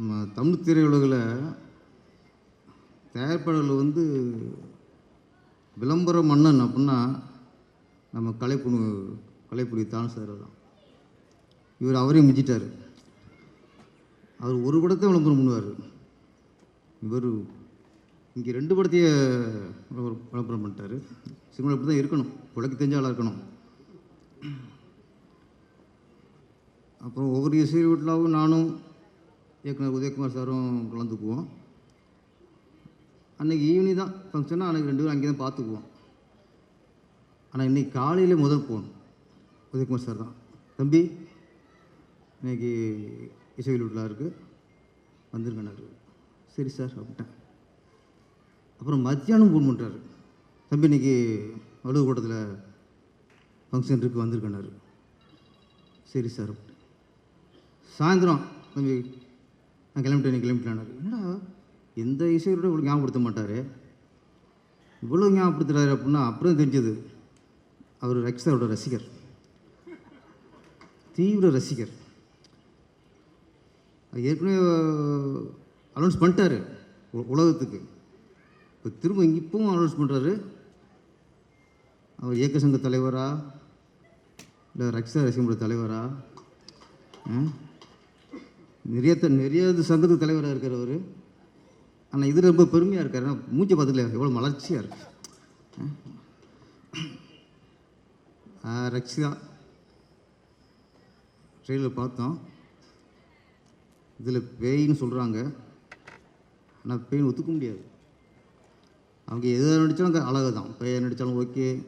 நம்ம தமிழ் திரையுலகில் தயாரிப்பாளர்கள் வந்து விளம்பர மன்னன் அப்படின்னா நம்ம கலைப்புணு கலைப்புடி தான் சார் தான் இவர் அவரையும் மிஞ்சிட்டார் அவர் ஒரு படத்தை விளம்பரம் பண்ணுவார். இவர் இங்கே ரெண்டு படத்தையே விளம்பரம் விளம்பரம் பண்ணிட்டாரு. சினிமா இப்படி தான் இருக்கணும் உலக தெரிஞ்சாலாக இருக்கணும். அப்புறம் ஒவ்வொரு இசை வீட்டிலாவும் நானும் இயக்குனர் உதயகுமார் சாரும் கலந்துக்குவோம். அன்றைக்கி ஈவினிங் தான் ஃபங்க்ஷனாக அன்றைக்கி ரெண்டு பேரும் அங்கே தான் பார்த்துக்குவோம். ஆனால் இன்றைக்கி காலையிலே முதல் போகணும் உதயகுமார் சார் தான். தம்பி இன்னைக்கு இசை வீட்டில் இருக்குது வந்திருக்கேனாரு சரி சார் அப்படின்ட்டேன். அப்புறம் மத்தியானம் ஃபோன் பண்ணுறாரு தம்பி இன்னைக்கு வலுவு கூட்டத்தில் ஃபங்க்ஷன் இருக்குது வந்திருக்கேனாரு சரி சார் அப்படின்ட்டேன். சாயந்தரம் தம்பி நான் கிளம்பிட்டேன் நீ என்னடா எந்த இசையோட இவ்வளோ ஞாபகப்படுத்த மாட்டார்? இவ்வளோ ஞாபகப்படுத்துகிறாரு அப்படின்னா அப்புறம் தெரிஞ்சது அவர் ரக்ஷாவோட ரசிகர். தீவிர ரசிகர். ஏற்கனவே அனௌன்ஸ் பண்ணிட்டாரு உ- உலகத்துக்கு. இப்போ திரும்ப இப்பவும் அனௌன்ஸ் பண்ணுறாரு அவர் இயக்க சங்க தலைவரா? இல்லை ரக்ஷா ரசிகமோட தலைவரா? ஆ? நிறைய த- நிறைய சங்கத்து சங்கத்துக்கு தலைவராக இருக்கார் அவர். ஆனால் இது ரொம்ப பெருமையாக இருக்கார். ஏன்னா மூச்சை பார்த்துக்கல எவ்வளோ மலர்ச்சியாக இருக்கு. ரக்ஷிதா. ட்ரெயிலில் பார்த்தோம். இதில் பேயின்னு சொல்கிறாங்க ஆனால் பேய்னு ஒத்துக்க முடியாது. அவங்க எதை நடித்தாலும் அழகு தான் பேயை நடித்தாலும் ஓகே.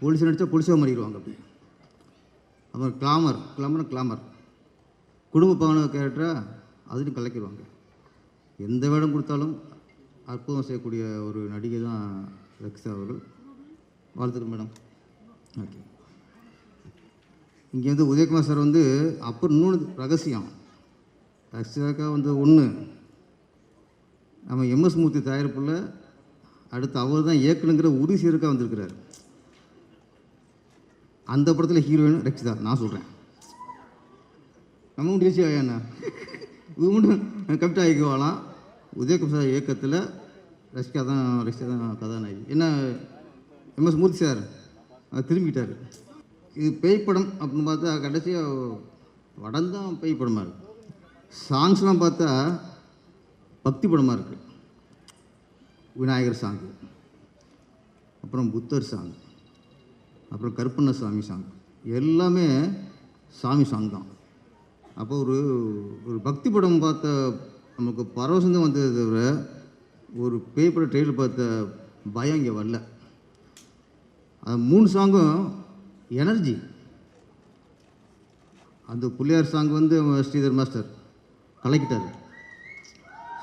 போலீஸ் நடித்தா போலீஸாக மாறிடுவாங்க அப்படி. அப்புறம் கிளாமர் கிளாமர் கிளாமர். குடும்ப பவன கேரக்டராக அதுலையும் கலக்கிடுவாங்க. எந்த வேடம் கொடுத்தாலும் அற்புதம் செய்யக்கூடிய ஒரு நடிகை தான் ரக்ஷா அவர்கள். வாழ்த்துக்கள் மேடம். ஓகே. இங்கே வந்து உதயகுமார் சார் வந்து அப்புறம் இன்னொன்று ரகசியம். ரக்ஷாக்கா வந்து ஒன்று நம்ம எம்எஸ் மூர்த்தி தயாரிப்பில் அடுத்து அவர் தான் இயக்குனுங்கிற உறுதி சீருக்காக வந்திருக்கிறார். அந்த படத்தில் ஹீரோயின் ரக்ஷிதா நான் சொல்கிறேன் நம்மளும் மட்டும் ஈஸி ஆயாண்ணா இது கவிதா ஆகிக்குவாலாம் உதயகுமார் இயக்கத்தில் ரசிகா தான் ரசிகா தான் கதாநாயகி. என்ன எம்எஸ் மூர்த்தி சார் திரும்பிட்டார். இது பேய் படம் அப்படின்னு பார்த்தா கடைசியாக படம் தான் பேய் படமாக இருக்கு. சாங்ஸ்லாம் பார்த்தா பக்தி படமாக இருக்குது விநாயகர் சாங்கு அப்புறம் புத்தர் சாங் அப்புறம் கருப்பண்ண சாமி சாங் எல்லாமே சாமி சாங் தான். அப்போ ஒரு ஒரு பக்தி படம் பார்த்த நமக்கு பரவசம் தான் வந்ததை தவிர ஒரு பேய் படம் ட்ரெயிலர் பார்த்த பயம் இங்கே வரல. அது மூணு சாங்கும் எனர்ஜி. அந்த பிள்ளையார் சாங் வந்து ஸ்ரீதர் மாஸ்டர் கலக்கிட்டார்.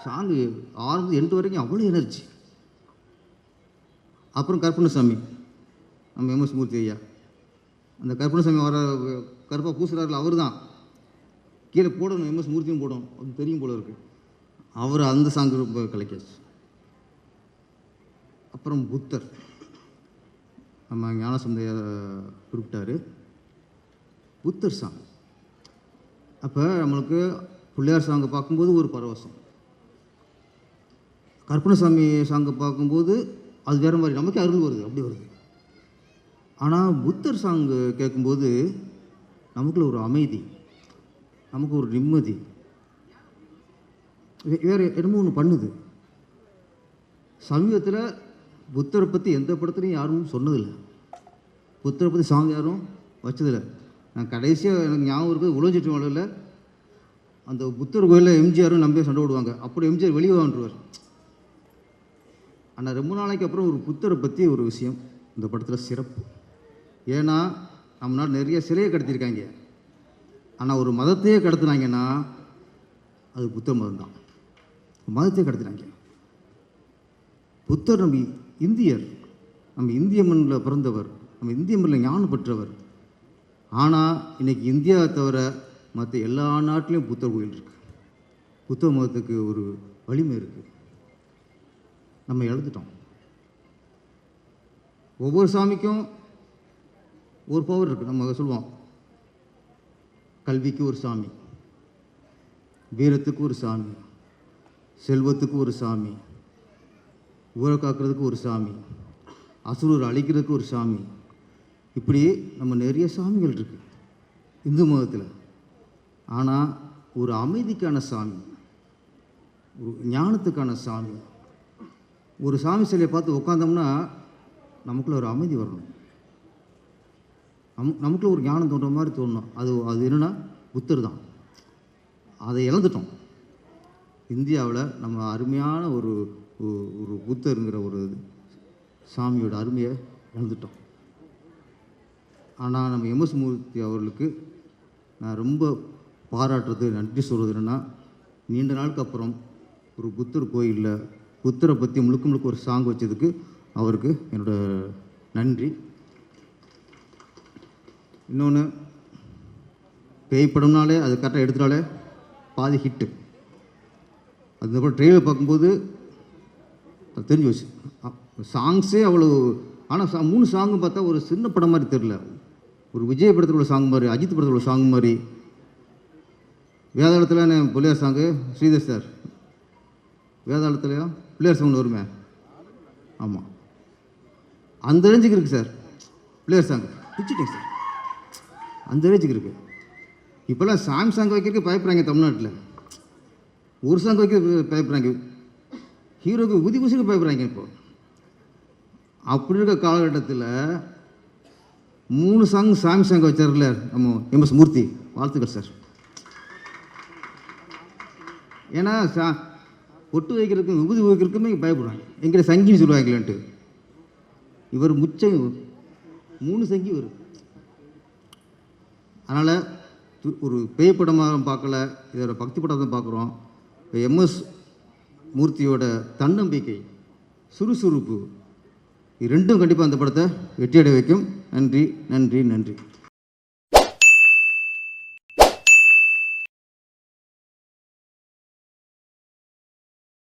சாங்கு ஆறு எண்டு வரைக்கும் அவ்வளோ எனர்ஜி. அப்புறம் கருப்பண்ணசாமி நம்ம எம்எஸ் மூர்த்தி ஐயா. அந்த கருப்பண்ணசாமி வர கருப்பாக பூசுறாருல அவர் தான் கீழே போடணும் எம்எஸ் மூர்த்தியும் போடணும். அது தெரியும் போல இருக்கு. அவர் அந்த சாங் ரொம்ப கலைக்காச்சு அப்புறம் புத்தர். நம்ம ஞானசந்தைய குறிப்பிட்டாரு. புத்தர் சாங் அப்போ நம்மளுக்கு பிள்ளையார் சாங்கை பார்க்கும்போது ஒரு பரவசம். கற்பனசாமி சாங்கை பார்க்கும்போது அது வேறு மாதிரி நமக்கு அருள் வருது அப்படி வருது. ஆனால் புத்தர் சாங்கு கேட்கும்போது நமக்குள்ள ஒரு அமைதி. நமக்கு ஒரு நிம்மதி. வேறு என்னமோ ஒன்று பண்ணுது. சமீபத்தில் புத்தரை பற்றி எந்த படத்துலையும் யாரும் சொன்னதில்லை. புத்தரை பற்றி சாங் யாரும் வச்சதில்லை. நான் கடைசியாக எனக்கு ஞாபகம் இருக்குது உழஞ்சிட்டு மலையில் அந்த புத்தர் கோயிலில் எம்ஜிஆரும் நம்பி சண்டை விடுவாங்க அப்புறம் எம்ஜிஆர் வெளியே வந்துருவார் ஆனால் ரொம்ப நாளைக்கு அப்புறம் ஒரு புத்தரை பற்றி ஒரு விஷயம். இந்த படத்தில் சிறப்பு. ஏன்னா நம்ம நாடு நிறைய சிலையை கடத்தியிருக்காங்க ஆனால் ஒரு மதத்தையே கடத்துனாங்கன்னா அது புத்தர் மதம் தான் மதத்தையே கடத்தினாங்க. புத்தர் நம்ம இந்தியர் நம்ம இந்திய மண்ணில் பிறந்தவர் நம்ம இந்திய மண்ணில் ஞானம் பெற்றவர். ஆனால் இன்றைக்கி இந்தியாவை தவிர மற்ற எல்லா நாட்டிலையும் புத்தர் கோயில் இருக்குது புத்த மதத்துக்கு ஒரு வலிமை இருக்குது நம்ம இழந்துட்டோம். ஒவ்வொரு சாமிக்கும் ஒரு பவர் இருக்குது நம்ம சொல்லுவோம். கல்விக்கு ஒரு சாமி வீரத்துக்கு ஒரு சாமி செல்வத்துக்கு ஒரு சாமி ஊரை காக்கிறதுக்கு ஒரு சாமி அசுரர் அழிக்கிறதுக்கு ஒரு சாமி. இப்படி நம்ம நிறைய சாமிகள் இருக்குது இந்து மதத்தில். ஆனால் ஒரு அமைதிக்கான சாமி ஒரு ஞானத்துக்கான சாமி ஒரு சாமி சிலையை பார்த்து உட்காந்தோம்னா நமக்குள்ள ஒரு அமைதி வரணும். நம் நமக்குள்ள ஒரு ஞானம் தோன்ற மாதிரி தோணும். அது அது என்னென்னா புத்தர் தான். அதை இழந்துட்டோம். இந்தியாவில் நம்ம அருமையான ஒரு ஒரு புத்தருங்கிற ஒரு சாமியோட அருமையை இழந்துட்டோம். ஆனால் நம்ம எம்எஸ் மூர்த்தி அவர்களுக்கு நான் ரொம்ப பாராட்டுறது நன்றி சொல்கிறது என்னென்னா நீண்ட நாளுக்கு அப்புறம் ஒரு புத்தர் கோயிலில் புத்தரை பற்றி முழுக்க முழுக்க ஒரு சாங் வச்சதுக்கு அவருக்கு என்னோட நன்றி. இன்னொன்று பேய் படம்னாலே அது கரெக்டாக எடுத்துட்டாலே பாதி ஹிட்டு அதுக்கப்புறம் ட்ரெயினில் பார்க்கும்போது அது தெரிஞ்சு வச்சு சாங்ஸே அவ்வளோ ஆனால் சா மூணு சாங்கும் பார்த்தா ஒரு சின்ன படம் மாதிரி தெரில ஒரு விஜய் படத்தில் உள்ள சாங் மாதிரி அஜித் படத்தில் உள்ள சாங் மாதிரி. வேதாளத்தில் பிள்ளையார் சாங்கு ஸ்ரீதர் சார் வேதாளத்துலையும் பிள்ளையார் சாங் வருமே. ஆமாம் அந்த ரேஞ்சுக்கு இருக்குது சார் பிள்ளையார் சாங் பிடிச்சிட்டேங்க சார் அந்த ரேஞ்சுக்கு இருக்குது இப்போல்லாம் சாங் சாங் வைக்கிறதுக்கு பயப்படுறாங்க தமிழ்நாட்டில். ஒரு சாங் வைக்க பயப்படுறாங்க. ஹீரோக்கு உதி குசிக்கு பயப்படுறாங்க இப்போ. அப்படி இருக்க காலகட்டத்தில் மூணு சாங் சாமி சாங் வச்சார்ல நம்ம எம்எஸ் மூர்த்தி வாழ்த்துக்கள் சார் ஏன்னா சா ஒட்டு வைக்கிறதுக்கும் விபூதி வைக்கிறதுக்குமே பயப்படுறாங்க. எங்கிட்ட சங்கின்னு சொல்லுவாங்களேன்ட்டு. இவர் முச்சம் மூணு சங்கி வரும். அதனால் ஒரு பேய் படமாக பார்க்கல இதோட பக்தி படம் தான் பார்க்குறோம். இப்போ எம்எஸ் மூர்த்தியோட தன்னம்பிக்கை சுறுசுறுப்பு இது ரெண்டும் கண்டிப்பாக அந்த படத்தை வெற்றியடை வைக்கும். நன்றி நன்றி நன்றி.